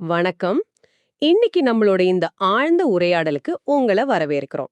வணக்கம். இன்னைக்கு நம்மளோட இந்த ஆழ்ந்த உரையாடலுக்கு உங்களை வரவேற்கிறோம்.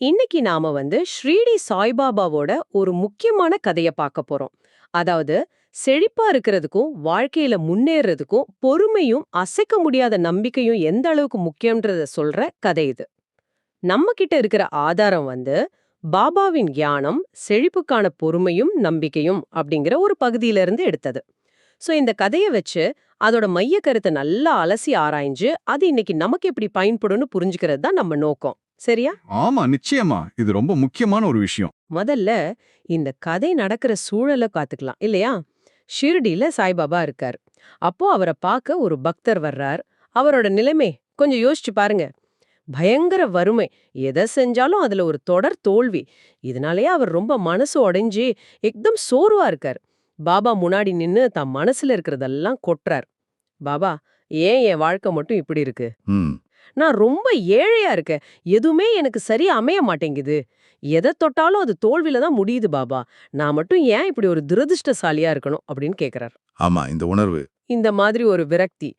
இன்னைக்கு நாம வந்து ஸ்ரீடி சாய்பாபாவோட ஒரு முக்கியமான கதைய பார்க்க போறோம். அதாவது செழிப்பா இருக்கிறதுக்கும் வாழ்க்கையில முன்னேறதுக்கும் பொறுமையும் அசைக்க முடியாத நம்பிக்கையும் எந்த அளவுக்கு முக்கியம்ன்றத சொல்ற கதை இது. நம்ம கிட்ட இருக்கிற ஆதாரம் வந்து பாபாவின் ஞானம் செழிப்புக்கான பொறுமையும் நம்பிக்கையும் அப்படிங்கிற ஒரு பகுதியில இருந்து எடுத்தது. சோ இந்த கதையை வச்சு அதோட மைய கருத்தை நல்லா அலசி ஆராய்ஞ்சு அது இன்னைக்கு நமக்கு எப்படி பயன்படும்னு புரிஞ்சுக்கிறது தான் நம்ம நோக்கம். சரியா? ஆமா நிச்சயமா. இது ரொம்ப முக்கியமான ஒரு விஷயம். முதல்ல இந்த கதை நடக்கிற சூழலை காத்துக்கலாம் இல்லையா? ஷிர்டில சாய்பாபா இருக்கார். அப்போ அவரை பார்க்க ஒரு பக்தர் வர்றார். அவரோட நிலைமை கொஞ்சம் யோசிச்சு பாருங்க. பயங்கர வறுமை. எதை செஞ்சாலும் அதுல ஒரு தொடர் தோல்வி. இதனாலேயே அவர் ரொம்ப மனசு உடைஞ்சு எக்தம் சோர்வா இருக்கார். பாபா முன்னாடி நின்னு தம் மனசுல இருக்கிறதெல்லாம் கொட்டுறார் பாபா ஏன் என் வாழ்க்கை மட்டும் இப்படி இருக்கு? நான் ரொம்ப ஏழையா இருக்கேன். எதுவுமே எனக்கு சரியா அமைய மாட்டேங்குது. எதை தொட்டாலும் அது தோல்வியில தான் முடியுது பாபா. நான் மட்டும் ஏன் இப்படி ஒரு துரதிர்ஷ்டசாலியா இருக்கணும்? அப்படின்னு கேக்குறார். ஆமா இந்த உணர்வு. இந்த மாதிரி ஒரு விரக்தி.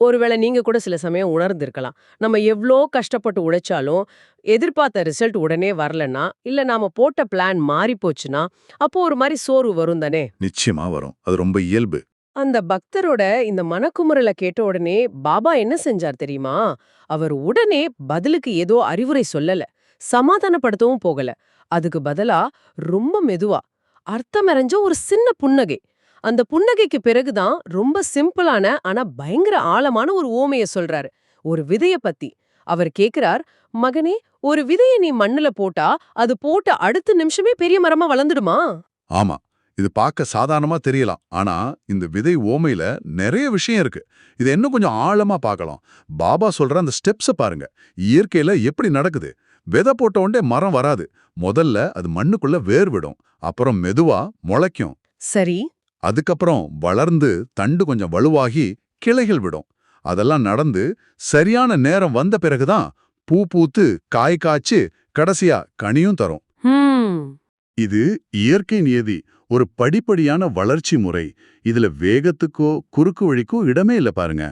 ஒருவேளை நீங்க கூட சில சமயம் உணர்ந்திருக்கலாம். நம்ம எவ்ளோ கஷ்டப்பட்டு உழைச்சாலும் எதிர்பார்த்த ரிசல்ட் உடனே வரலன்னா இல்ல நாம போட்ட பிளான் மாறி போச்சுன்னா அப்போ ஒரு மாதிரி சோர்வு வரும் தானே? நிச்சயமா வரும். அது ரொம்ப இயல்பு. அந்த பக்தரோட இந்த மனக்குமுறலை கேட்ட உடனே பாபா என்ன செஞ்சார் தெரியுமா? அவர் உடனே பதிலுக்கு ஏதோ அறிவுரை சொல்லல. சமாதானப்படுத்தவும் போகல. அதுக்கு பதிலா ரொம்ப மெதுவா அர்த்தமறைஞ்ச ஒரு சின்ன புன்னகை. அந்த புன்னகைக்கு பிறகுதான் ரொம்ப சிம்பிளான ஆனா பயங்கர ஆழமான ஒரு ஓமைய சொல்றாரு. ஒரு விதைய பத்தி. அவர் கேக்குறார் மகனே ஒரு விதைய நீ மண்ணுல போட்டா அது போட்ட அடுத்த நிமிஷமே பெரிய மரமா வளர்ந்துடுமா? ஆமா இது பார்க்க சாதாரணமா தெரியலாம். ஆனா இந்த விதை ஓமையில நிறைய விஷயம் இருக்கு. இது இன்னும் கொஞ்சம் ஆழமா பார்க்கலாம். பாபா சொல்ற அந்த ஸ்டெப்ஸ பாருங்க. இயற்கையில எப்படி நடக்குது? விதை போட்ட உடனே மரம் வராது. முதல்ல அது மண்ணுக்குள்ள வேர் விடும் அப்புறம் மெதுவா முளைக்கும். சரி. அதுக்கப்புறம் வளர்ந்து தண்டு கொஞ்சம் வலுவாகி கிளைகள் விடும். அதெல்லாம் நடந்து சரியான நேரம் வந்த பிறகுதான் பூ பூத்து காய் காய்ச்சு கடைசியா கனியும் தரும். இது இயற்கை நியதி ஒரு படிப்படியான வளர்ச்சி முறை. இதுல வேகத்துக்கோ குறுக்கு வழிக்கோ இடமே இல்ல பாருங்க.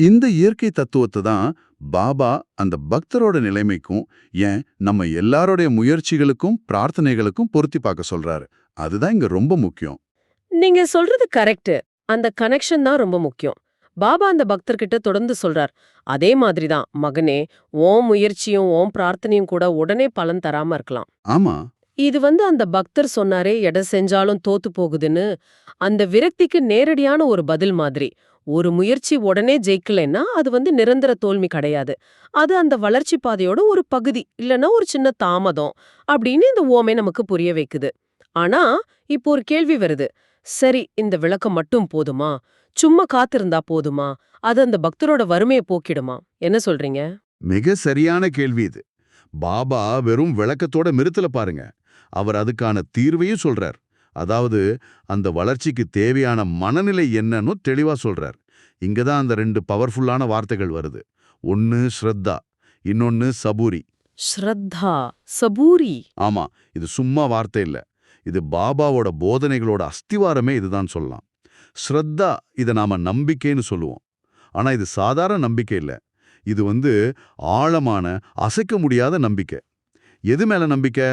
இந்த இயற்கை தத்துவத்தை தான் பாபா அந்த பக்தரோட நிலைமைக்கும் ஏன் நம்ம எல்லாரோடைய முயற்சிகளுக்கும் பிரார்த்தனைகளுக்கும் பொருத்தி பார்க்க சொல்றாரு. அதுதான் இங்க ரொம்ப முக்கியம். நீங்க சொல்றது கரெக்ட் அந்த கனெக்ஷன் தான் ரொம்ப முக்கியம். பாபா அந்த பக்தர்கிட்ட தொடர்ந்து சொல்றார். அதே மாதிரிதான் மகனே ஓம் முயற்சியும் ஓம் பிரார்த்தனையும் கூட உடனே பலன் தராம இருக்கலாம். ஆமா. இது வந்து அந்த பக்தர் சொன்னாரே எடை செஞ்சாலும் தோத்து போகுதுன்னு. அந்த விரக்திக்கு நேரடியான ஒரு பதில் மாதிரி. ஒரு முயற்சி உடனே ஜெயிக்கலைன்னா அது வந்து நிரந்தர தோல்வி கிடையாது. அது அந்த வளர்ச்சி பாதையோட ஒரு பகுதி இல்லனா ஒரு சின்ன தாமதம் அப்படின்னு இந்த ஓமை நமக்கு புரிய வைக்குது. ஆனா இப்போ ஒரு கேள்வி வருது. சரி இந்த விளக்கம் மட்டும் போதுமா? சும்மா காத்திருந்தா போதுமா? அது அந்த பக்தரோட வறுமையை போக்கிடுமா? என்ன சொல்றீங்க? மிக சரியான கேள்வி இது. பாபா வெறும் விளக்கத்தோட நிறுத்தல பாருங்க. அவர் அதுக்கான தீர்வையும் சொல்றார். அதாவது அந்த வளர்ச்சிக்கு தேவையான மனநிலை என்னன்னு தெளிவா சொல்றார். இங்க தான் அந்த ரெண்டு பவர்ஃபுல்லான வார்த்தைகள் வருது. ஒன்னு ஸ்ரத்தா இன்னொன்னு சபூரி. ஸ்ரத்தா சபூரி. ஆமா இது சும்மா வார்த்தை இல்ல. இது பாபாவோட போதனைகளோட அஸ்திவாரமே இதுதான் சொல்லலாம். ஸ்ரத்தா இதை நாம நம்பிக்கைன்னு சொல்லுவோம். ஆனா இது சாதாரண நம்பிக்கை இல்ல. இது வந்து ஆழமான அசைக்க முடியாத நம்பிக்கை. எது மேல நம்பிக்கை?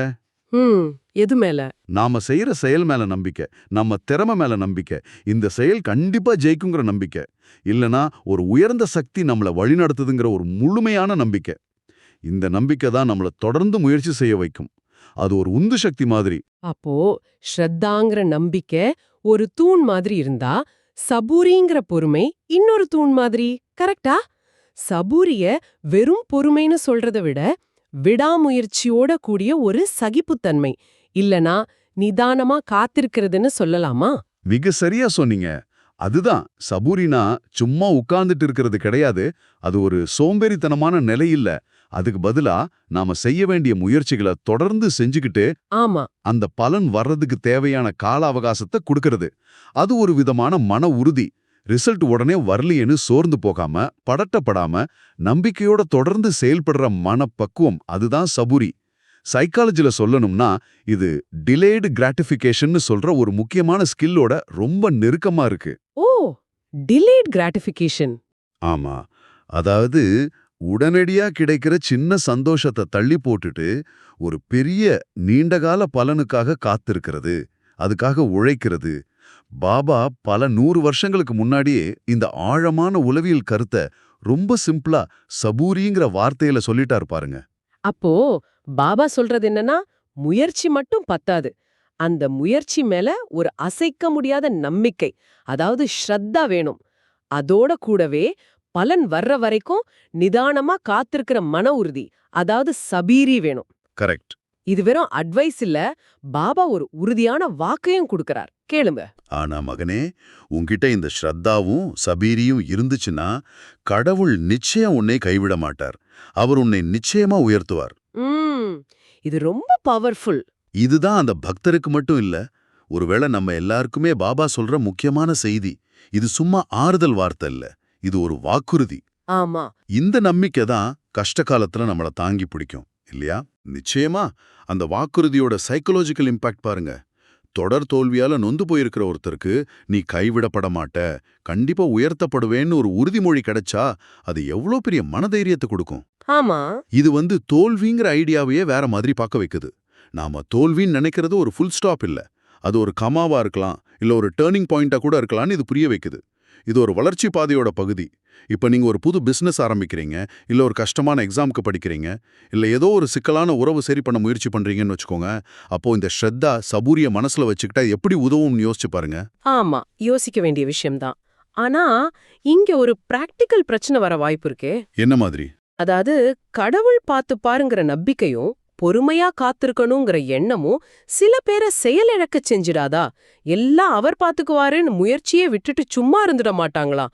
எது மேல? நாம செய்யற செயல் மேல நம்பிக்கை. நம்ம திறமை மேல நம்பிக்கை. இந்த செயல் கண்டிப்பா ஜெயிக்குங்கிற நம்பிக்கை. இல்லனா ஒரு உயர்ந்த சக்தி நம்மள வழிநடத்துதுங்கிற ஒரு முழுமையான நம்பிக்கை. இந்த நம்பிக்கை தான் நம்மள தொடர்ந்து முயற்சி செய்ய வைக்கும். அது ஒரு உந்து சக்தி மாதிரி. அப்போ ஸ்ரத்தாங்கிற நம்பிக்கை ஒரு தூண் மாதிரி இருந்தா சபூரிங்கிற பொறுமை இன்னொரு தூண் மாதிரி கரெக்டா? சபூரிய வெறும் பொறுமைன்னு சொல்றத விட விடாமுயற்சியோட கூடிய ஒரு சகிப்புத்தன்மை இல்லனா நிதானமா காத்திருக்கிறதுன்னு சொல்லலாமா? மிக சரியா சொன்னீங்க. அதுதான் சபூரினா சும்மா உட்கார்ந்துட்டு இருக்கிறது கிடையாது. அது ஒரு சோம்பேறித்தனமான நிலை இல்ல. அதுக்கு பதிலா நாம செய்ய வேண்டிய முயற்சிகளை தொடர்ந்து செஞ்சுக்கிட்டு ஆமா. அந்த பலன் வர்றதுக்கு தேவையான கால அவகாசத்தை கொடுக்கறது. அது ஒரு விதமான மன உறுதி. ரிசல்ட் உடனே வரலையேன்னு சோர்ந்து போகாம படட்டப்படாம நம்பிக்கையோட தொடர்ந்து செயல்படுற மனப்பக்குவம் அதுதான் சபுரி. சைக்காலஜில சொல்லணும்னா இது டிலேடு கிராட்டிஃபிகேஷன்னு சொல்ற ஒரு முக்கியமான ஸ்கில்லோட ரொம்ப நெருக்கமா இருக்கு. ஓ! டிலேட் கிராட்டிஃபிகேஷன் ஆமா. அதாவது உடனடியா கிடைக்கிற சின்ன சந்தோஷத்தை தள்ளி போட்டுட்டு ஒரு பெரிய நீண்டகால பலனுக்காக காத்திருக்கிறது அதுக்காக உழைக்கிறது. பாபா பல நூறு வருஷங்களுக்கு முன்னாடியே இந்த ஆழமான உளவியல் கருத்தை ரொம்ப சிம்பிளா சபூரிங்கிற வார்த்தையில சொல்லிட்டாரு பாருங்க. அப்போ பாபா சொல்றது என்னன்னா முயற்சி மட்டும் பத்தாது. அந்த முயற்சி மேல ஒரு அசைக்க முடியாத நம்பிக்கை அதாவது ஸ்ரத்தா வேணும். அதோட கூடவே பலன் வர்ற வரைக்கும் நிதானமா காத்திருக்கிற மன உறுதி அதாவது சபீரி வேணும். கரெக்ட். இது வெறும் அட்வைஸ் இல்ல பாபா ஒரு உறுதியான வாக்கையும் கொடுக்கறார். கேளுங்க. ஆனா மகனே உன்கிட்ட இந்த ஸ்ரத்தாவும் சபீரியும் இருந்துச்சுன்னா கடவுள் நிச்சயம் உன்னை கைவிட மாட்டார். அவர் உன்னை நிச்சயமா உயர்த்துவார். இது ரொம்ப பவர்ஃபுல் இதுதான் அந்த பக்தருக்கு மட்டும் இல்ல ஒருவேளை நம்ம எல்லாருக்குமே பாபா சொல்ற முக்கியமான செய்தி இது சும்மா ஆறுதல் வார்த்தை இல்ல. இது ஒரு வாக்குறுதி. ஆமா. இந்த நம்பிக்கை தான் கஷ்ட காலத்துல நம்மள தாங்கி பிடிக்கும் இல்லையா? நிச்சயமா அந்த வாக்குறுதியோட சைக்கலாஜிக்கல் இம்பாக்ட் பாருங்க. தொடர் தோல்வியால நொந்து போயிருக்கிற ஒருத்தருக்கு நீ கைவிடப்பட மாட்ட கண்டிப்பா உயர்த்தப்படுவேன்னு ஒரு உறுதிமொழி கிடைச்சா அது எவ்வளோ பெரிய மனதைரியத்தை கொடுக்கும்? ஆமா. இது வந்து தோல்விங்கிற ஐடியாவையே வேற மாதிரி பார்க்க வைக்குது. நாம தோல்வின்னு நினைக்கிறது ஒரு ஃபுல் ஸ்டாப் இல்ல. அது ஒரு கமாவா இருக்கலாம் இல்ல ஒரு டேர்னிங் பாயிண்டா கூட இருக்கலாம்னு இது புரிய வைக்குது. இது ஒரு வளர்ச்சி பாதையோட பகுதி. இப்ப நீங்க ஒரு புது பிசினஸ் ஆரம்பிக்கிறீங்க இல்ல ஒரு கஷ்டமான எக்ஸாம்க்கு படிக்கிறீங்க இல்ல ஏதோ ஒரு சிக்கலான உறவு சரி பண்ண முயற்சி பண்றீங்கன்னு வச்சுக்கோங்க அப்போ இந்த ஸ்ரத்தா சபூரிய மனசுல வச்சுக்கிட்டா எப்படி உதவும்னு யோசிச்சு பாருங்க. ஆமா யோசிக்க வேண்டிய விஷயம்தான் ஆனா இங்க ஒரு பிராக்டிக்கல் பிரச்சனை வர வாய்ப்பு இருக்கே. என்ன மாதிரி? அதாவது கடவுள் பார்த்து பாருங்கிற நம்பிக்கையும் பொறுமையா காத்திருக்கணுங்கிற எண்ணமும் சில பேரை செயலிழக்க செஞ்சிடாதா? எல்லாம் அவர் பாத்துக்குவாருன்னு முயற்சியே விட்டுட்டு சும்மா இருந்துட மாட்டாங்களா?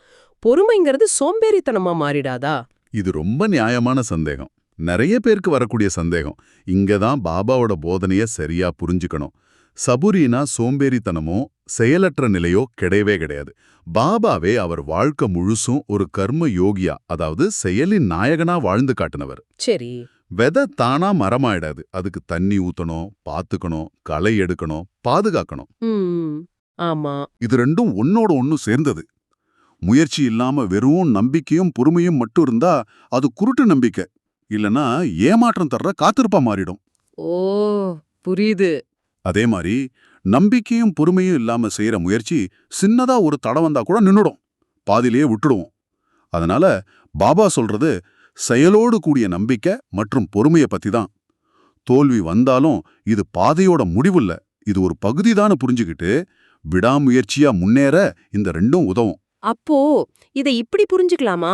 பொறுமைங்கிறது சோம்பேறித்தனமா மாறிடாதா? இது ரொம்ப நியாயமான சந்தேகம். நிறைய பேருக்கு வரக்கூடிய சந்தேகம். இங்க தான் பாபாவோட போதனைய சரியா புரிஞ்சுக்கணும். சபுரினா சோம்பேறித்தனமோ செயலற்ற நிலையோ கிடையவே கிடையாது. பாபாவே அவர் வாழ்க்கை முழுசும் ஒரு கர்ம யோகியா அதாவது செயலின் நாயகனா வாழ்ந்து காட்டினவர். சரி. விதை தானா மரமாயிடாது. அதுக்கு தண்ணி ஊத்தணும் பாத்துக்கணும் களை எடுக்கணும் பாதுகாக்கணும். ஆமா. இது ரெண்டும் ஒன்னோட ஒன்னு சேர்ந்தது. முயற்சி இல்லாம வெறும் நம்பிக்கையும் பொறுமையும் மட்டும் இருந்தா அது குருட்டு நம்பிக்கை. இல்லனா ஏமாற்றம் தர்ற காத்திருப்பா மாறிடும். ஓ புரியுது. அதே மாதிரி நம்பிக்கையும் பொறுமையும் இல்லாம செய்யற முயற்சி சின்னதா ஒரு தடம் வந்தா கூட நின்னுடும். பாதியிலேயே விட்டுடுவோம். அதனால பாபா சொல்றது செயலோடு கூடிய நம்பிக்கை மற்றும் பொறுமைய பத்தி தான் தோல்வி வந்தாலும் இது பாதையோட முடிவில்ல. இது ஒரு பகுதிதான்னு புரிஞ்சுக்கிட்டு விடாமுயற்சியா முன்னேற இந்த ரெண்டும் உதவும். அப்போ இதை இப்படி புரிஞ்சுக்கலாமா?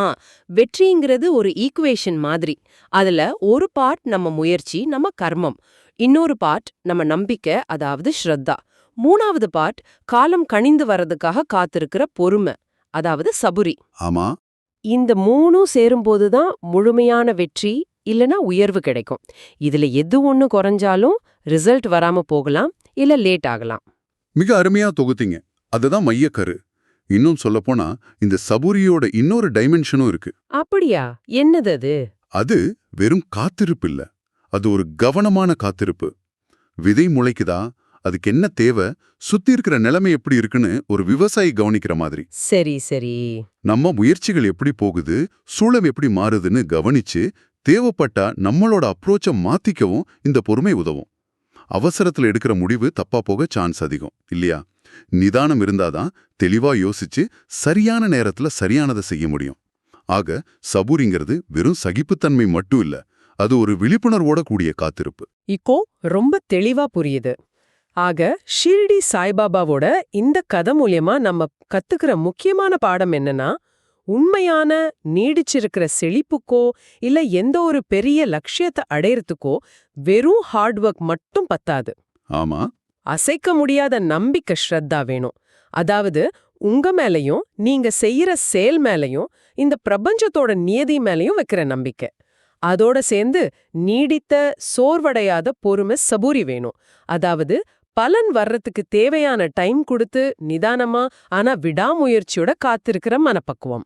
வெற்றிங்கிறது ஒரு ஈக்குவேஷன் மாதிரி. அதுல ஒரு பார்ட் நம்ம முயற்சி நம்ம கர்மம். இன்னொரு பார்ட் நம்ம நம்பிக்கை அதாவது ஸ்ரத்தா. மூணாவது பார்ட் காலம் கணிந்து வர்றதுக்காக காத்திருக்கிற பொறுமை அதாவது சபுரி. ஆமா. இந்த மூணும் சேரும்போது தான் முழுமையான வெற்றி இல்லனா உயர்வு கிடைக்கும். இதுல எது ஒண்ணு குறைஞ்சாலும் ரிசல்ட் வராம போகலாம் இல்ல லேட் ஆகலாம். மிக அருமையா தொகுத்தீங்க. அதுதான் மையக்கரு இன்னும் சொல்லப்போனா இந்த சபூரியோட இன்னொரு டைமென்ஷனும் இருக்கு. அப்படியா? என்னது அது? அது வெறும் காத்திருப்பு இல்ல. அது ஒரு கவனமான காத்திருப்பு. விதை முளைக்குதா? அதுக்கு என்ன தேவை? சுத்தி இருக்கிற நிலைமை எப்படி இருக்குன்னு ஒரு விவசாயி கவனிக்கிற மாதிரி. சரி சரி. நம்ம முயற்சிகள் எப்படி போகுது? சூழல் எப்படி மாறுதுன்னு கவனிச்சு தேவைப்பட்டா நம்மளோட அப்ரோச்ச மாத்திக்கவும் இந்த பொறுமை உதவும். அவசரத்துல எடுக்கிற முடிவு தப்பா போக சான்ஸ் அதிகம் இல்லையா? நிதானம் இருந்தாதான் தெளிவா யோசிச்சு சரியான நேரத்துல சரியானதை செய்ய முடியும். ஆக சபூரிங்கிறது வெறும் சகிப்புத்தன்மை மட்டும் இல்ல அது ஒரு விழிப்புணர்வோட கூடிய காத்திருப்பு. இப்போ ரொம்ப தெளிவா புரியுது. ஆக ஷிர்டி சாய்பாபாவோட இந்த கதை மூலியமா நம்ம கத்துக்கிற முக்கியமான பாடம் என்னன்னா உண்மையான நீடிச்சிருக்கிற செழிப்புக்கோ இல்ல எந்த ஒரு பெரிய லட்சியத்தை அடையறதுக்கோ வெறும் ஹார்ட் ஒர்க் மட்டும் பத்தாது. ஆமா. அசைக்க முடியாத நம்பிக்கை ஸ்ரத்தா வேணும். அதாவது உங்க மேலயும் நீங்க செய்யற செயல் மேலயும் இந்த பிரபஞ்சத்தோட நியதி மேலயும் வைக்கிற நம்பிக்கை. அதோட சேர்ந்து நீடித்த சோர்வடையாத பொறுமை சபூரி வேணும். அதாவது பலன் வர்றதுக்கு தேவையான டைம் கொடுத்து நிதானமா ஆனா விடாமுயற்சியோட காத்திருக்கிற மனப்பக்குவம்.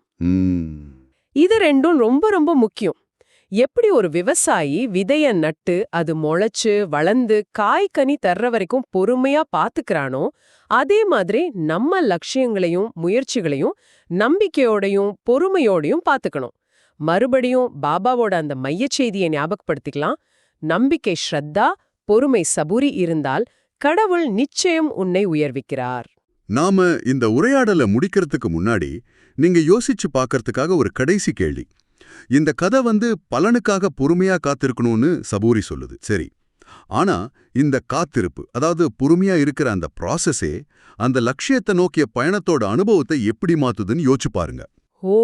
இது ரெண்டும் ரொம்ப ரொம்ப முக்கியம். எப்படி ஒரு விவசாயி விதைய நட்டு அது முளைச்சு வளர்ந்து காய் கனி தர்ற வரைக்கும் பொறுமையா பாத்துக்கறானோ அதே மாதிரி நம்ம லட்சியங்களையும் முயற்சிகளையும் நம்பிக்கையோடையும் பொறுமையோடையும் பாத்துக்கணும். மறுபடியும் பாபாவோட அந்த மையச் செய்தியை ஞாபகப்படுத்திக்கலாம். நம்பிக்கை ஸ்ரத்தா பொறுமை சபுரி இருந்தால் கடவுள் நிச்சயம் உன்னை உயர்விக்கிறார். நாம இந்த உரையாடலை முடிக்கிறதுக்கு முன்னாடி நீங்க யோசிச்சு பார்க்கறதுக்காக ஒரு கடைசி கேள்வி. இந்த கதை வந்து பலனுக்காக பொறுமையா காத்திருக்கணும்னு சபூரி சொல்லுது. சரி. ஆனா இந்த காத்திருப்பு அதாவது பொறுமையா இருக்கிற அந்த ப்ராசஸே அந்த லட்சியத்தை நோக்கிய பயணத்தோட அனுபவத்தை எப்படி மாத்துதுன்னு யோசிச்சு பாருங்க. ஓ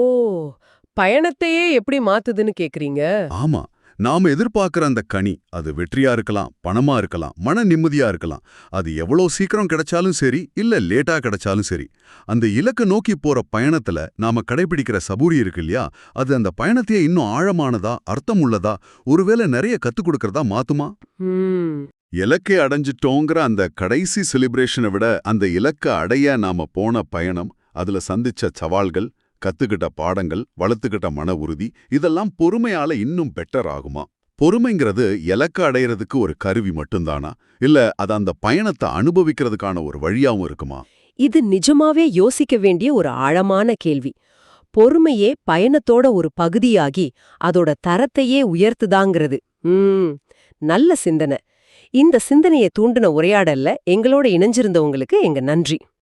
பயணத்தையே எப்படி மாத்துதுன்னு கேக்குறீங்க? ஆமா. நாம எதிர்பார்க்கிற அந்த கனி அது வெற்றியா இருக்கலாம் பணமா இருக்கலாம் மன நிம்மதியா இருக்கலாம். அது எவ்வளவு சீக்கிரம் கிடைச்சாலும் சரி இல்ல லேட்டா கிடைச்சாலும் சரி. அந்த இலக்க நோக்கி போற பயணத்துல நாம கடைபிடிக்கிற சபூரி இருக்கு இல்லையா? அது அந்த பயணத்தையே இன்னும் ஆழமானதா அர்த்தம் உள்ளதா ஒருவேளை நிறைய கத்துக் கொடுக்கறதா மாத்துமா? இலக்கை அடைஞ்சிட்டோங்கிற அந்த கடைசி செலிப்ரேஷனை விட அந்த இலக்க அடைய நாம போன பயணம் அதுல சந்திச்ச சவால்கள் கத்துக்கிட்ட பாடங்கள் வளர்த்துக்கிட்ட மன உறுதி இதெல்லாம் பொறுமையால இன்னும் பெட்டர் ஆகுமா? பொறுமைங்கிறது இலக்க அடையிறதுக்கு ஒரு கருவி மட்டும்தானா? இல்ல அது அந்த பயணத்தை அனுபவிக்கிறதுக்கான ஒரு வழியாவும் இருக்குமா? இது நிஜமாவே யோசிக்க வேண்டிய ஒரு ஆழமான கேள்வி. பொறுமையே பயணத்தோட ஒரு பகுதியாகி அதோட தரத்தையே உயர்த்துதாங்கிறது. ம் நல்ல சிந்தனை. இந்த சிந்தனையை தூண்டின உரையாடல்ல எங்களோட இணைஞ்சிருந்தவங்களுக்கு எங்க நன்றி.